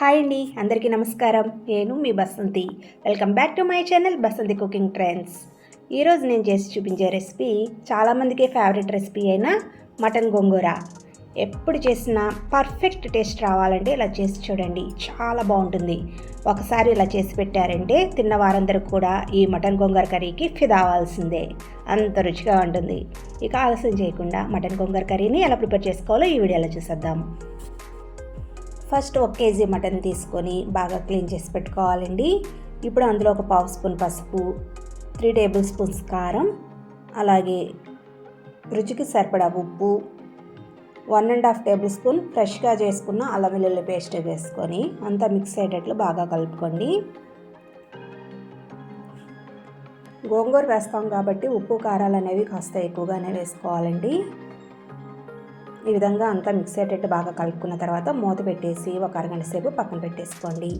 Hi అండి అందరికీ నమస్కారం. నేను మీ Basanti. Welcome back to my channel Basanti cooking trends. ఈరోజు నేను చేసి చూపించే రెసిపీ చాలామందికి ఫేవరెట్ రెసిపీ అయిన మటన్ గోంగూర. ఎప్పుడు చేసినా పర్ఫెక్ట్ టేస్ట్ రావాలంటే ఇలా చేసి చూడండి చాలా బాగుంటుంది. ఒకసారి ఇలా చేసి పెట్టారంటే తిన్న వారందరూ కూడా ఈ మటన్ గోంగూర కర్రీకి ఫిదా అవ్వాల్సిందే. అంత రుచిగా ఉంటుంది. ఇక ఆలస్యం చేయకుండా మటన్ గోంగూర కర్రీని ఎలా ప్రిపేర్ చేసుకోవాలో ఈ వీడియోలో చూసేద్దాం. ఫస్ట్ ఒక కేజీ మటన్ తీసుకొని బాగా క్లీన్ చేసి పెట్టుకోవాలండి. ఇప్పుడు అందులో ఒక పావు స్పూన్ పసుపు త్రీ టేబుల్ స్పూన్స్ కారం అలాగే రుచికి సరిపడా ఉప్పు one and half tablespoon ఫ్రెష్గా చేసుకున్న అల్లం వెల్లుల్లి పేస్ట్ వేసుకొని అంతా మిక్స్ అయ్యేటట్లు బాగా కలుపుకోండి. గోంగూర వేస్తాం కాబట్టి ఉప్పు కారాలు అనేవి కాస్త ఎక్కువగానే వేసుకోవాలండి. ఈ విధంగా అంతా మిక్స్ అయ్యేటట్టు బాగా కలుపుకున్న తర్వాత మూత పెట్టేసి ఒక అరగంట సేపు పక్కన పెట్టేసుకోండి.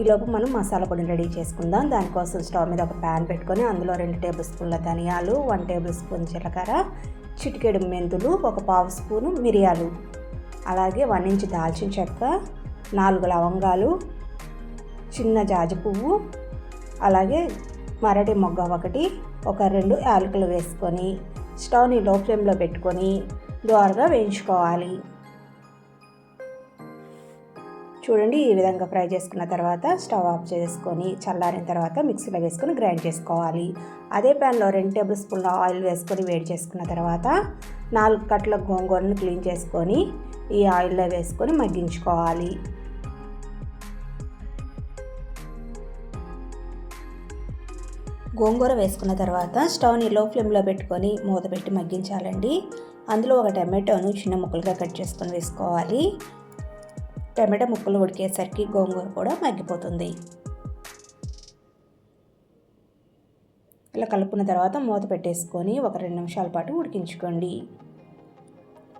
ఈలోపు మనం మసాలా పొడిని రెడీ చేసుకుందాం. దానికోసం స్టవ్ మీద ఒక ప్యాన్ పెట్టుకొని అందులో రెండు టేబుల్ స్పూన్ల ధనియాలు వన్ టేబుల్ స్పూన్ జీలకర్ర చిటికెడు మెంతులు ఒక పావు స్పూను మిరియాలు అలాగే వన్ ఇంచ్ దాల్చిన చెక్క నాలుగు లవంగాలు చిన్న జాజి పువ్వు అలాగే మరటి మొగ్గ ఒకటి ఒక రెండు యాలకులు వేసుకొని స్టవ్ని లో ఫ్లేమ్లో పెట్టుకొని దోరగా వేయించుకోవాలి. చూడండి ఈ విధంగా ఫ్రై చేసుకున్న తర్వాత స్టవ్ ఆఫ్ చేసుకొని చల్లారిన తర్వాత మిక్సీలో వేసుకొని గ్రైండ్ చేసుకోవాలి. అదే ప్యాన్లో రెండు టేబుల్ స్పూన్ల ఆయిల్ వేసుకొని వేడి చేసుకున్న తర్వాత నాలుగు కట్ల గోంగూరను క్లీన్ చేసుకొని ఈ ఆయిల్లో వేసుకొని మగ్గించుకోవాలి. గోంగూర వేసుకున్న తర్వాత స్టవ్ని లో ఫ్లేమ్లో పెట్టుకొని మూత పెట్టి మగ్గించాలండి. అందులో ఒక టమాటోను చిన్న ముక్కలుగా కట్ చేసుకొని వేసుకోవాలి. టమాటా ముక్కలు ఉడికేసరికి గోంగూర కూడా మగ్గిపోతుంది. ఇలా కలుపుకున్న తర్వాత మూత పెట్టేసుకొని ఒక రెండు నిమిషాల పాటు ఉడికించుకోండి.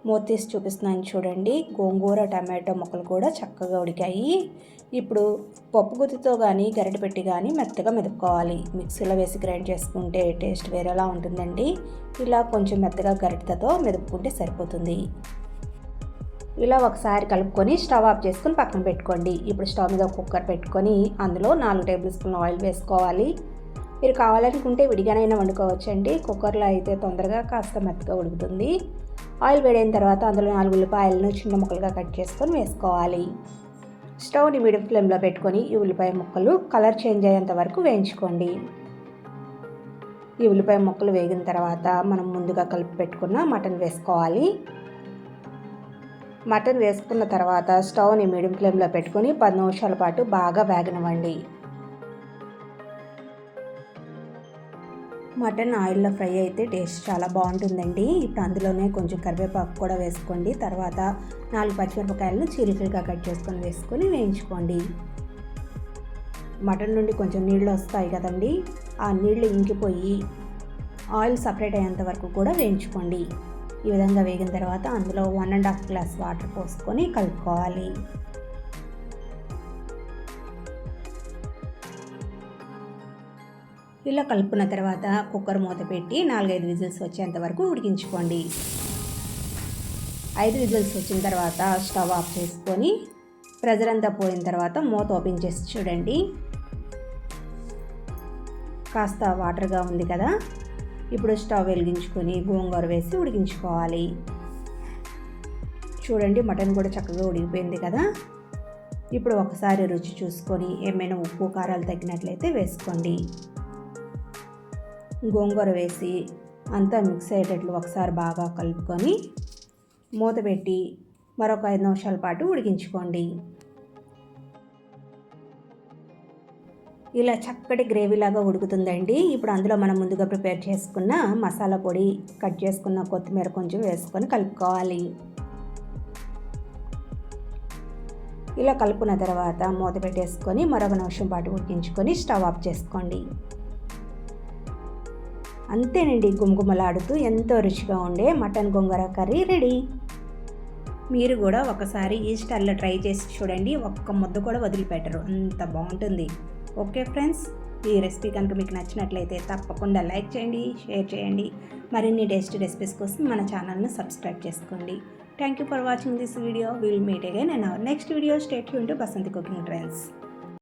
మూతీస్ చూపిస్తున్నాను చూడండి. గోంగూర టమాటో ముక్కలు కూడా చక్కగా ఉడికాయి. ఇప్పుడు పప్పు గుత్తితో కానీ గరిటె పెట్టి కానీ మెత్తగా మెదుపుకోవాలి. మిక్సీలో వేసి గ్రైండ్ చేసుకుంటే టేస్ట్ వేరేలా ఉంటుందండి. ఇలా కొంచెం మెత్తగా గరిటెతో మెదుపుకుంటే సరిపోతుంది. ఇలా ఒకసారి కలుపుకొని స్టవ్ ఆఫ్ చేసుకొని పక్కన పెట్టుకోండి. ఇప్పుడు స్టవ్ మీద కుక్కర్ పెట్టుకొని అందులో నాలుగు టేబుల్ స్పూన్ ఆయిల్ వేసుకోవాలి. మీరు కావాలనుకుంటే విడిగానైనా వండుకోవచ్చండి. కుక్కర్లో అయితే తొందరగా కాస్త మెత్తగా ఉడుకుతుంది. ఆయిల్ వేడైన తర్వాత అందులో నాలుగు ఉల్లిపాయలను చిన్న ముక్కలుగా కట్ చేసుకొని వేసుకోవాలి. స్టవ్ని మీడియం ఫ్లేమ్లో పెట్టుకొని ఈ ఉల్లిపాయ ముక్కలు కలర్ చేంజ్ అయ్యేంత వరకు వేయించుకోండి. ఈ ఉల్లిపాయ ముక్కలు వేగిన తర్వాత మనం ముందుగా కలిపి పెట్టుకున్న మటన్ వేసుకోవాలి. మటన్ వేసుకున్న తర్వాత స్టవ్ని మీడియం ఫ్లేమ్లో పెట్టుకొని పది నిమిషాల పాటు బాగా వేగనివ్వండి. మటన్ ఆయిల్లో ఫ్రై అయితే టేస్ట్ చాలా బాగుంటుందండి. ఇప్పుడు అందులోనే కొంచెం కరివేపాకు కూడా వేసుకోండి. తర్వాత నాలుగు పచ్చిమిరపకాయలను చీలికలుగా కట్ చేసుకొని వేసుకొని వేయించుకోండి. మటన్ నుండి కొంచెం నీళ్ళు వస్తాయి కదండి. ఆ నీళ్ళు ఇంకిపోయి ఆయిల్ సపరేట్ అయ్యేంత వరకు కూడా వేయించుకోండి. ఈ విధంగా వేగిన తర్వాత అందులో one and half glass water పోసుకొని కలుపుకోవాలి. ఇలా కలుపుకున్న తర్వాత కుక్కర్ మూత పెట్టి నాలుగైదు విజిల్స్ వచ్చేంత వరకు ఉడికించుకోండి. ఐదు విజిల్స్ వచ్చిన తర్వాత స్టవ్ ఆఫ్ చేసుకొని ప్రెజర్ అంతా పోయిన తర్వాత మూత ఓపెన్ చేసి చూడండి. కాస్త వాటర్గా ఉంది కదా. ఇప్పుడు స్టవ్ వెలిగించుకొని గోంగూర వేసి ఉడికించుకోవాలి. చూడండి మటన్ కూడా చక్కగా ఉడికిపోయింది కదా. ఇప్పుడు ఒకసారి రుచి చూసుకొని ఏమైనా ఉప్పు కారాలు తగ్గినట్లయితే వేసుకోండి. గోంగూర వేసి అంతా మిక్స్ అయ్యేటట్లు ఒకసారి బాగా కలుపుకొని మూత పెట్టి మరొక ఐదు నిమిషాల పాటు ఉడికించుకోండి. ఇలా చక్కటి గ్రేవీలాగా ఉడుకుతుందండి. ఇప్పుడు అందులో మనం ముందుగా ప్రిపేర్ చేసుకున్న మసాలా పొడి కట్ చేసుకున్న కొత్తిమీర కొంచెం వేసుకొని కలుపుకోవాలి. ఇలా కలుపుకున్న తర్వాత మూత పెట్టేసుకొని మరొక నిమిషం పాటు ఉడికించుకొని స్టవ్ ఆఫ్ చేసుకోండి. అంతేనండి గుమగుమలాడుతూ ఎంతో రుచిగా ఉండే మటన్ గొంగర కర్రీ రెడీ. మీరు కూడా ఒకసారి ఈ స్టైల్లో ట్రై చేసి చూడండి. ఒక్క ముద్ద కూడా వదిలిపెట్టరు. అంత బాగుంటుంది. ఓకే ఫ్రెండ్స్ ఈ రెసిపీ కనుక మీకు నచ్చినట్లయితే తప్పకుండా లైక్ చేయండి షేర్ చేయండి. మరిన్ని టేస్ట్ రెసిపీస్ కోసం మన ఛానల్ని సబ్స్క్రైబ్ చేసుకోండి. Thank you for watching this video. Will meet again and our next video stay Yoon to Basanti cooking trends.